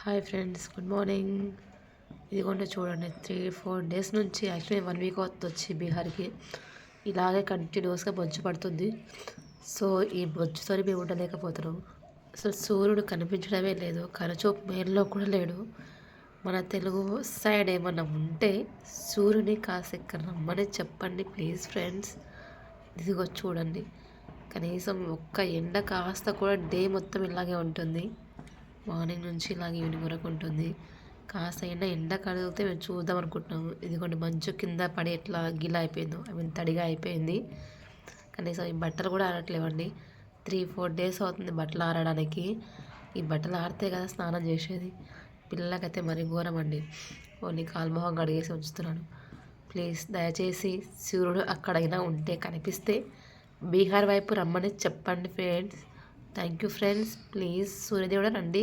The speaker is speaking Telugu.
Hi friends good morning. ఇదిగోండి చూడండి త్రీ ఫోర్ డేస్ నుంచి యాక్చువల్లీ వన్ వీక్ అవుతుంది వచ్చి బీహార్కి. ఇలాగే కంటిన్యూస్గా బొజ్జు పడుతుంది. సో ఈ బొజ్జుతో మేము ఉండలేకపోతున్నాం. అసలు సూర్యుడు కనిపించడమే లేదు కనుచూపు మేల్లో కూడా లేడు. మన తెలుగు సైడ్ ఏమన్నా ఉంటే సూర్యుని కాస్త రమ్మని చెప్పండి ప్లీజ్ ఫ్రెండ్స్ ఇదిగో చూడండి కనీసం ఒక్క ఎండ కాస్త కూడా డే మొత్తం ఇలాగే ఉంటుంది. మార్నింగ్ నుంచి ఇలాగ ఈవినింగ్ వరకు ఉంటుంది. కాస్త ఎండ ఎండ కడిగితే మేము చూద్దాం అనుకుంటున్నాము. ఇదిగోండి మంచు కింద పడి ఎట్లా గిలా అయిపోయిందో ఐ మీన్ తడిగా అయిపోయింది. కనీసం ఈ బట్టలు కూడా ఆరట్లేవండి. త్రీ ఫోర్ డేస్ అవుతుంది బట్టలు ఆరడానికి. ఈ బట్టలు ఆరితే కదా స్నానం చేసేది. పిల్లలకైతే మరీ ఘోరం అండి ఓన్లీ కాల్మోహం కడిగేసి ఉంచుతున్నాను. ప్లీజ్ దయచేసి సూర్యుడు అక్కడైనా ఉంటే కనిపిస్తే బీహార్ వైపు రమ్మని చెప్పండి friends. Thank you friends. Please సూర్యదేవుడు రండి.